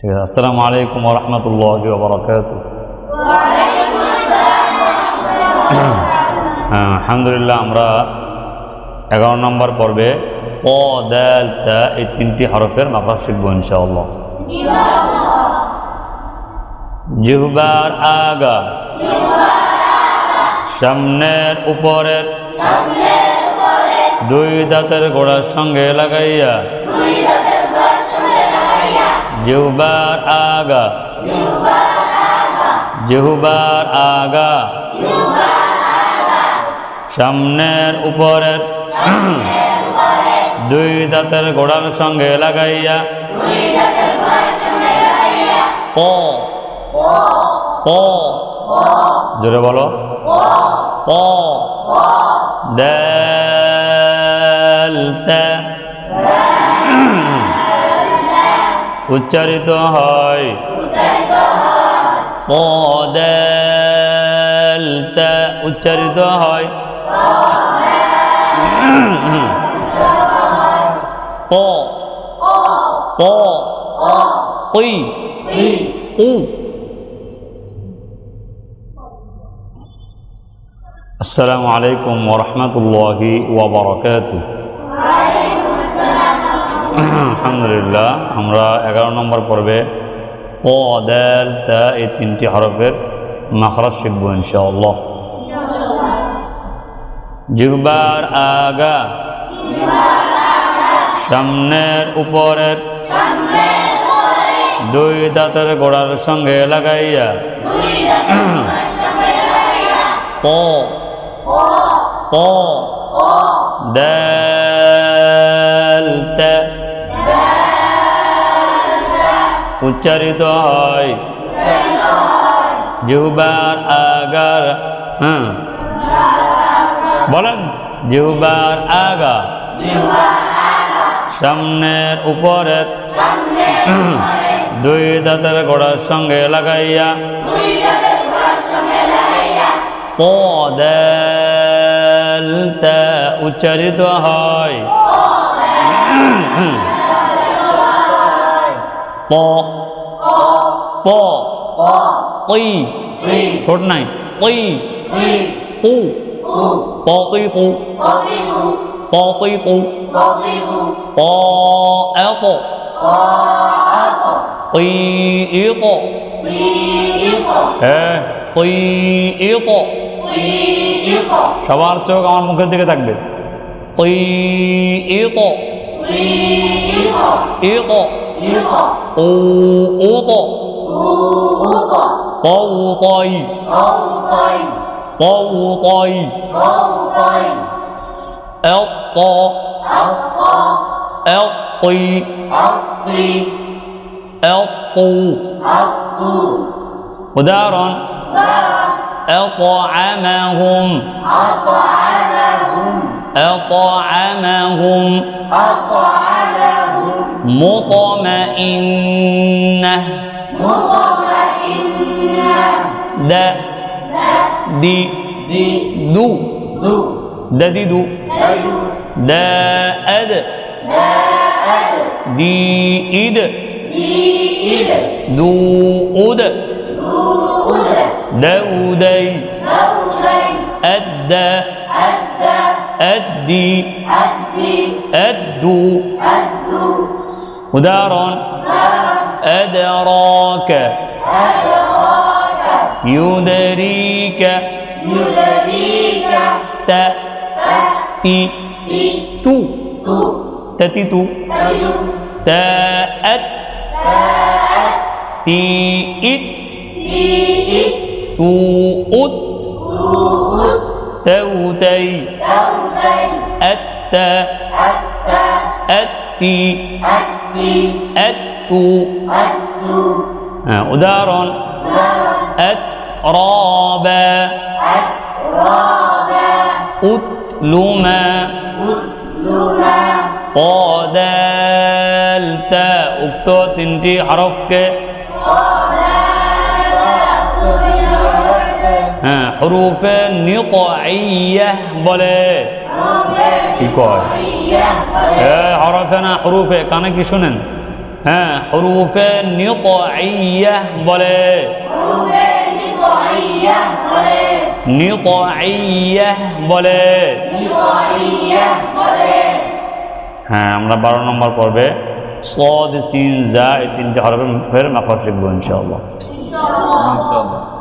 ঠিক আছে আসসালামু আলাইকুম রহমতুল্লাহ বরকাত হ্যাঁ আলহামদুলিল্লাহ আমরা এগারো নম্বর পর্বে ও দেল তা এই তিনটি হরফের মাফা শিখব ইনশাআল্লাহ। জিহবার আগা। সামনের উপরের দুই দাঁতের গোড়ার সঙ্গে লাগাইয়া জিহবার আগা। জিহবার আগা। সামনের উপরের দুই দাঁতের গোড়ার সঙ্গে লাগাইয়া। প। প। জোরে বলো। প। দেল উচ্চারিত হয় প দেল তে উচ্চারিত হয় প প ওই উ আসসালামু আলাইকুম ওরহমতুল্লাহি ওবরাকাতু আলহামদুলিল্লাহ, আমরা এগারো নম্বর পর্বে ও দেল তা এই তিনটি হরফের মাখরাজ শিখব ইনশাআল্লাহ। জিহবার আগা, সামনের উপরের, দুই দাঁতের গোড়ার সঙ্গে লাগাইয়া, প দেল উচ্চারিত হয়। আগার হ্যাঁ। বলেন জিহবার আগা সামনের উপরের দুই দাঁতের গোড়ার সঙ্গে লাগাইয়া পদেল উচ্চারিত হয়। প প ওই ঠোঁট নাই ওই পু প কই পু প কই পু প এত কই ইত হ্যাঁ কই ইত সবার চোখ আমার মুখের দিকে থাকবে। কই từ ô tô có u coi có u coi éo to éo quy. Éo tu ودارا أطعمهم أطعمهم أطعمهم أطعمهم مطمئنة د دي دو د دو د دي إد دو أد دودي أدى أدي أدو ودار أدراك. أدراك يدريك. يدريك ت تي تو تتي تو تأت تي إت تو أت توتي أت. أت. أتي أتي أتو أتو آه، ودار أترابا. أترابا. أتلما. أتلما. أتل ما قادلت اكتب تنتي حرفك. آه، حروف نطعية بلد কি কানে কি শুনেন? হ্যাঁ হরুফে বলে। বলে। হ্যাঁ আমরা বারো নম্বর পর্বে সদ, সিন জা এই তিনটে হরফের মাখর শিখব ইনশাআল্লাহ।